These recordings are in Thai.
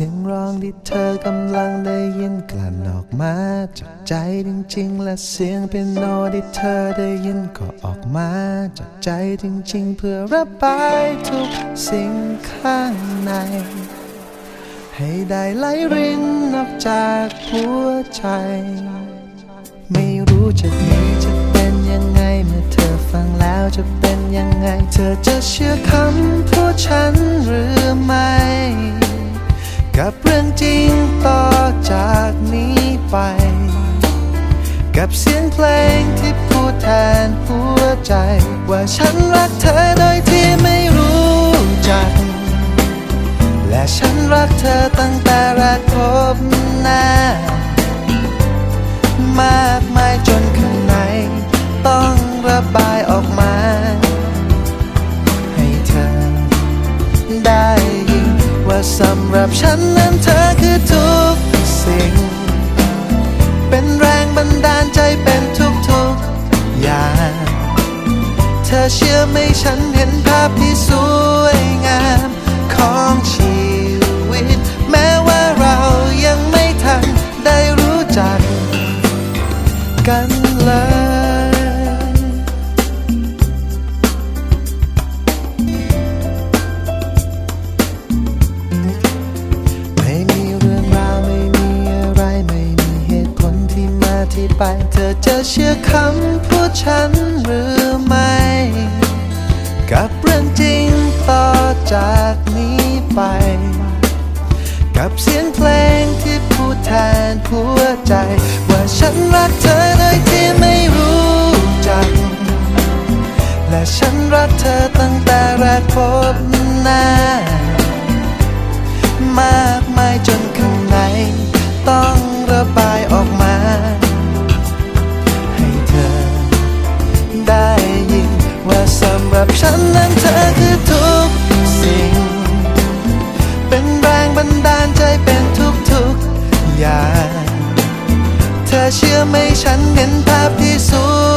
สียงร้องที่เธอกำลังได้ยินกลั่นออกมาจากใจจริงๆ และเสียงเป็นโนที่เธอได้ยินก็ออกมาจากใจจริงๆ เพื่อระบายทุกสิ่งข้างใน ให้ได้ไหลรินออกจากหัวใจ ไม่รู้จากนี้จะเป็นยังไงเมื่อเธอฟังแล้วจะเป็นยังไง เธอจะเชื่อคำพูดฉันหรือไม่ กับเรื่องจริงต่อจากนี้ไป กับเสียงเพลงที่พูดแทนหัวใจ ว่าฉันรักเธอโดยที่ไม่รู้จัก และฉันรักเธอตั้งแต่แรกพบหน้ามากมายจนข้างใน ต้องระบายออกมา ให้เธอได้ สำหรับฉันนั้นเธอคือทุกสิ่ง เป็นแรงบันดาลใจเป็นทุกๆอย่าง เธอเชื่อไหมฉัน ไป เธอจะเชื่อคำพูดฉันหรือไม่ กับเรื่องจริงต่อจากนี้ไป กับเสียงเพลงที่พูดแทนหัวใจ ว่าฉันรักเธอโดยที่ไม่รู้จัก และฉันรักเธอตั้งแต่แรกพบ เป็นแรงบันดาลใจเป็นทุกๆอย่าง เธอเชื่อไหมฉันเห็นภาพที่สวย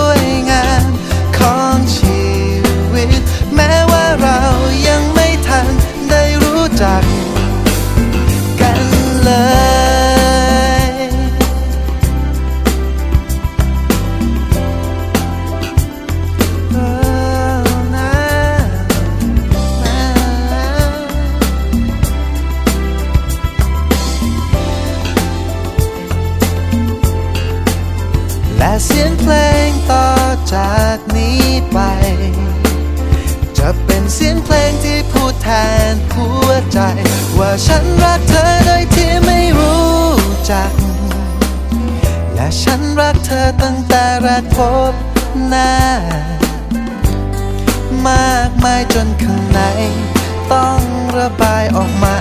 และเสียงเพลงต่อจากนี้ไป จะเป็นเสียงเพลงที่พูดแทนหัวใจ ว่าฉันรักเธอโดยที่ไม่รู้จัก และฉันรักเธอตั้งแต่แรกพบหน้ามากมายจนข้างใน ต้องระบายออกมา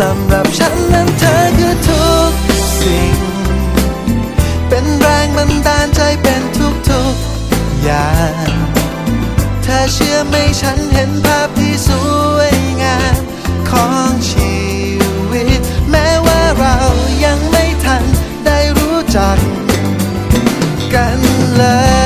สำหรับฉันนั้นเธอคือทุกสิ่ง เป็นแรงบันดาลใจเป็นทุกๆอย่างเธอเชื่อไหมฉันเห็นภาพที่สวยงามของชีวิต แม้ว่าเรายังไม่ทันได้รู้จักกันเลย